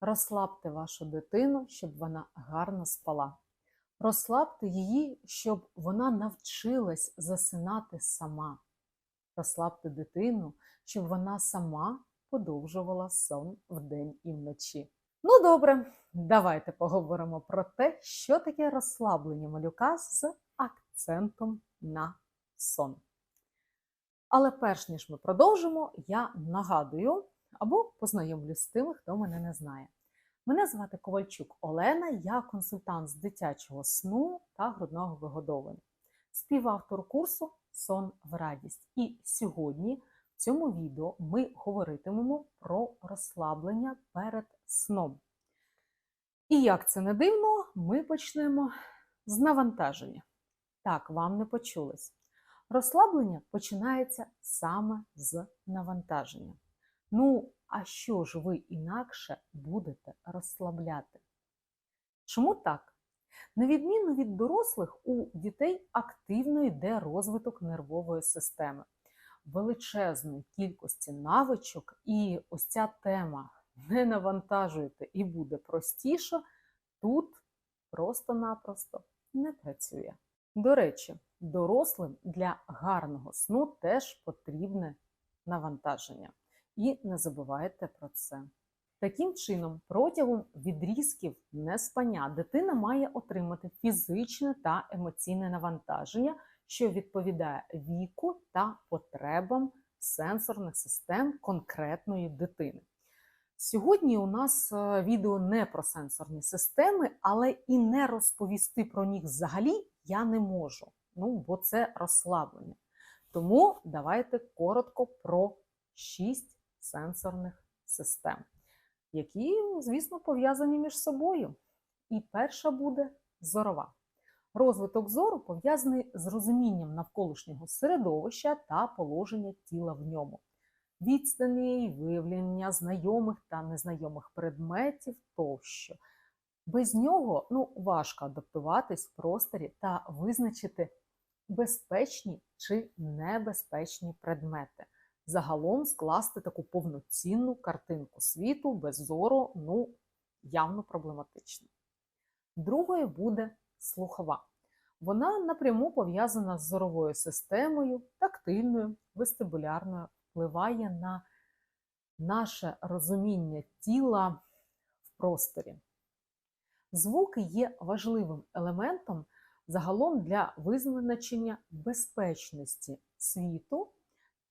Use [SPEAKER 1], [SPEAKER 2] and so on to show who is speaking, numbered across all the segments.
[SPEAKER 1] Розслабте вашу дитину, щоб вона гарно спала. Розслабте її, щоб вона навчилась засинати сама. Розслабте дитину, щоб вона сама подовжувала сон вдень і вночі. Ну, добре, давайте поговоримо про те, що таке розслаблення малюка з акцентом на сон. Але перш ніж ми продовжимо, я нагадую або познайомлю з тими, хто мене не знає. Мене звати Ковальчук Олена, я консультант з дитячого сну та грудного вигодовування, співавтор курсу Сон в радість. І сьогодні в цьому відео ми говоритимемо про розслаблення перед сном. І як це не дивно, ми почнемо з навантаження. Так, вам не почулось. Розслаблення починається саме з навантаження. Ну, а що ж ви інакше будете розслабляти? Чому так? На відміну від дорослих, у дітей активно йде розвиток нервової системи, величезної кількості навичок, і ось ця тема не навантажуєте і буде простіше, тут просто-напросто не працює. До речі, дорослим для гарного сну теж потрібне навантаження. І не забувайте про це. Таким чином, протягом відрізків неспання дитина має отримати фізичне та емоційне навантаження, що відповідає віку та потребам сенсорних систем конкретної дитини. Сьогодні у нас е, відео не про сенсорні системи, але і не розповісти про них взагалі я не можу. Ну, бо це розслаблення. Тому давайте коротко про шість сенсорних систем, які, звісно, пов'язані між собою. І перша буде зорова. Розвиток зору пов'язаний з розумінням навколишнього середовища та положення тіла в ньому, відстані, виявлення знайомих та незнайомих предметів тощо. Без нього ну, важко адаптуватись в просторі та визначити безпечні чи небезпечні предмети загалом скласти таку повноцінну картинку світу без зору, ну, явно проблематично. Другою буде слухова. Вона напряму пов'язана з зоровою системою, тактильною, вестибулярною, впливає на наше розуміння тіла в просторі. Звуки є важливим елементом загалом для визначення безпечності світу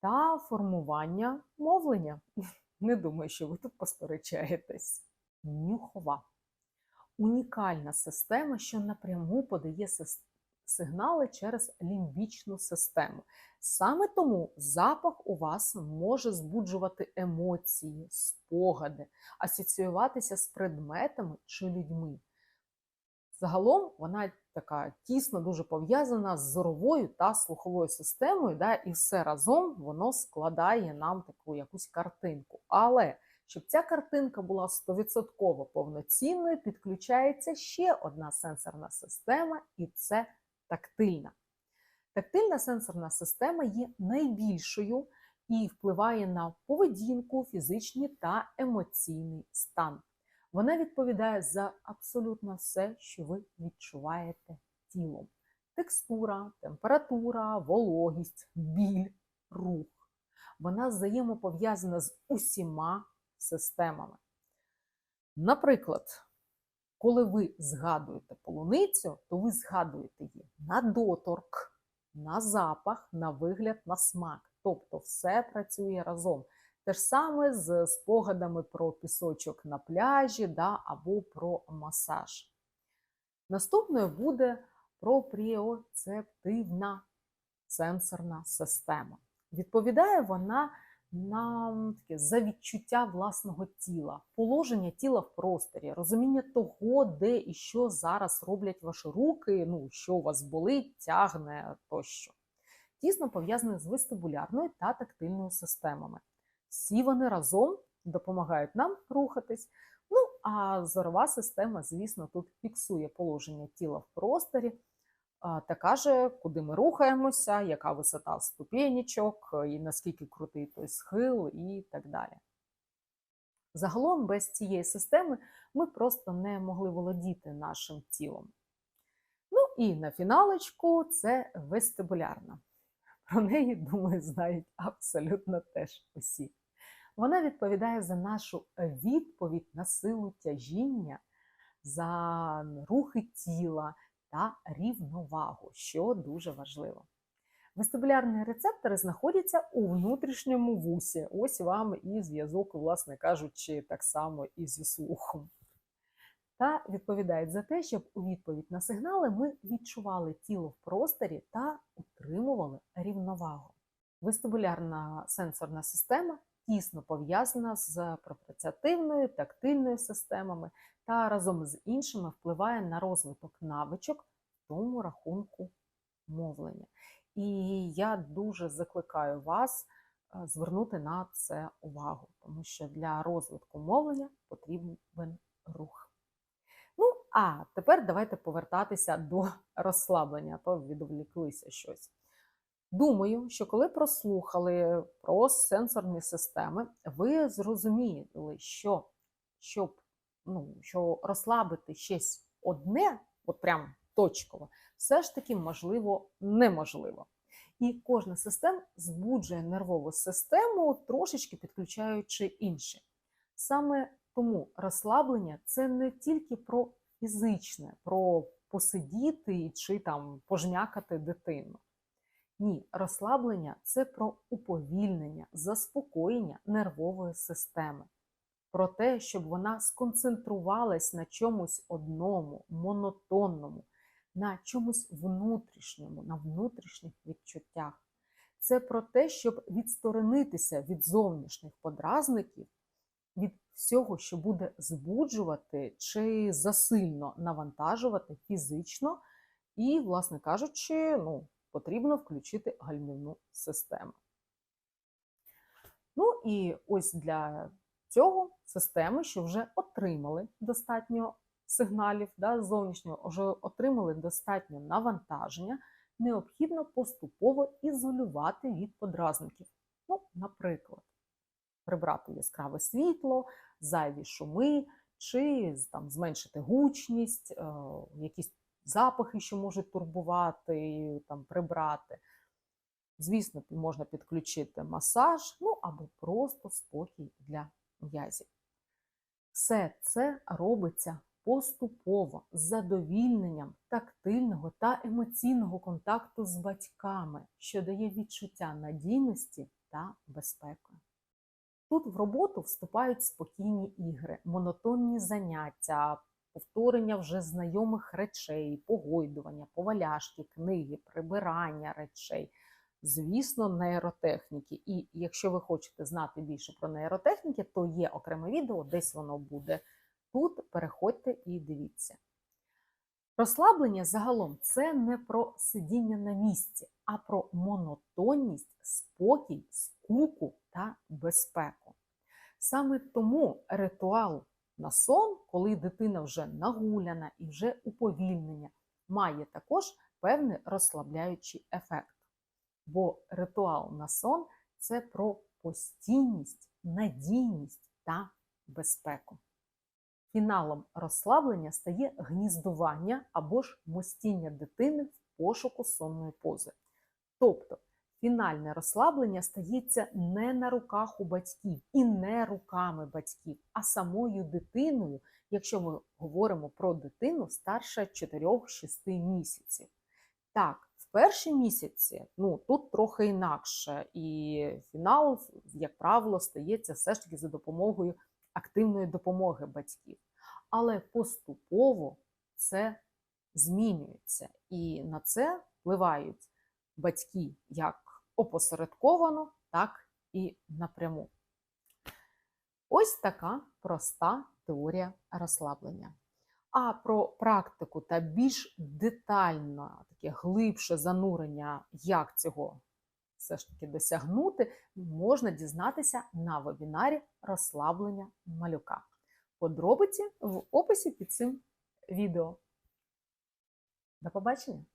[SPEAKER 1] та формування мовлення. Не думаю, що ви тут посперечаєтесь. Нюхова унікальна система, що напряму подає сигнали через лімбічну систему. Саме тому запах у вас може збуджувати емоції, спогади, асоціюватися з предметами чи людьми. Загалом вона така тісно дуже пов'язана з зоровою та слуховою системою, да, і все разом воно складає нам таку якусь картинку. Але щоб ця картинка була 100% повноцінною, підключається ще одна сенсорна система, і це тактильна. Тактильна сенсорна система є найбільшою і впливає на поведінку, фізичний та емоційний стан. Вона відповідає за абсолютно все, що ви відчуваєте тілом: текстура, температура, вологість, біль, рух. Вона взаємопов'язана з усіма системами. Наприклад, коли ви згадуєте полуницю, то ви згадуєте її на доторк, на запах, на вигляд, на смак. Тобто все працює разом. Те ж саме з спогадами про пісочок на пляжі да, або про масаж. Наступною буде пропріоцептивна сенсорна система. Відповідає вона на таке за відчуття власного тіла, положення тіла в просторі, розуміння того, де і що зараз роблять ваші руки, ну, що у вас болить, тягне тощо. Тісно пов'язане з вестибулярною та тактильною системами. Всі вони разом допомагають нам рухатись. Ну, а зорова система, звісно, тут фіксує положення тіла в просторі та каже, куди ми рухаємося, яка висота ступенічок, і наскільки крутий той схил, і так далі. Загалом без цієї системи ми просто не могли володіти нашим тілом. Ну і на фіналочку це вестибулярна. Про неї, думаю, знають абсолютно теж усі. Вона відповідає за нашу відповідь на силу тяжіння, за рухи тіла та рівновагу, що дуже важливо. Вестибулярні рецептори знаходяться у внутрішньому вусі. Ось вам і зв'язок, власне кажучи, так само і зі слухом. Та відповідають за те, щоб у відповідь на сигнали ми відчували тіло в просторі та утримували рівновагу. Вестибулярна сенсорна система тісно пов'язана з пропрацятивною, тактильною системами та разом з іншими впливає на розвиток навичок, в тому рахунку мовлення. І я дуже закликаю вас е, звернути на це увагу, тому що для розвитку мовлення потрібен рух. А тепер давайте повертатися до розслаблення, то відволіклися щось. Думаю, що коли прослухали про сенсорні системи, ви зрозуміли, що щоб ну, що розслабити щось одне, от прям точково, все ж таки можливо неможливо. І кожна система збуджує нервову систему, трошечки підключаючи інші. Саме тому розслаблення це не тільки про фізичне, про посидіти чи там пожмякати дитину. Ні, розслаблення це про уповільнення, заспокоєння нервової системи, про те, щоб вона сконцентрувалась на чомусь одному, монотонному, на чомусь внутрішньому, на внутрішніх відчуттях. Це про те, щоб відсторонитися від зовнішніх подразників, від всього, що буде збуджувати чи засильно навантажувати фізично, і, власне кажучи, ну, потрібно включити гальмівну систему. Ну і ось для цього системи, що вже отримали достатньо сигналів да, зовнішнього, вже отримали достатньо навантаження, необхідно поступово ізолювати від подразників. Ну, Наприклад, прибрати яскраве світло, зайві шуми, чи там, зменшити гучність, е, якісь запахи, що можуть турбувати, там, прибрати. Звісно, можна підключити масаж, ну або просто спокій для м'язів. Все це робиться поступово з задовільненням тактильного та емоційного контакту з батьками, що дає відчуття надійності та безпеки. Тут в роботу вступають спокійні ігри, монотонні заняття, повторення вже знайомих речей, погойдування, поваляшки, книги, прибирання речей, звісно, нейротехніки. І якщо ви хочете знати більше про нейротехніки, то є окреме відео, десь воно буде тут. Переходьте і дивіться. Розслаблення загалом це не про сидіння на місці, а про монотонність, спокій, скуку та безпеку. Саме тому ритуал на сон, коли дитина вже нагуляна і вже уповільнення, має також певний розслабляючий ефект. Бо ритуал на сон це про постійність, надійність та безпеку. Фіналом розслаблення стає гніздування або ж мостіння дитини в пошуку сонної пози. Тобто фінальне розслаблення стається не на руках у батьків і не руками батьків, а самою дитиною, якщо ми говоримо про дитину старше 4-6 місяців. Так, в перші місяці ну, тут трохи інакше, і фінал, як правило, стається все ж таки за допомогою активної допомоги батьків. Але поступово це змінюється, і на це впливають батьки як опосередковано, так і напряму. Ось така проста теорія розслаблення. А про практику та більш детально, таке глибше занурення, як цього все ж таки досягнути, можна дізнатися на вебінарі розслаблення малюка. Подробиці в описі під цим відео. До побачення!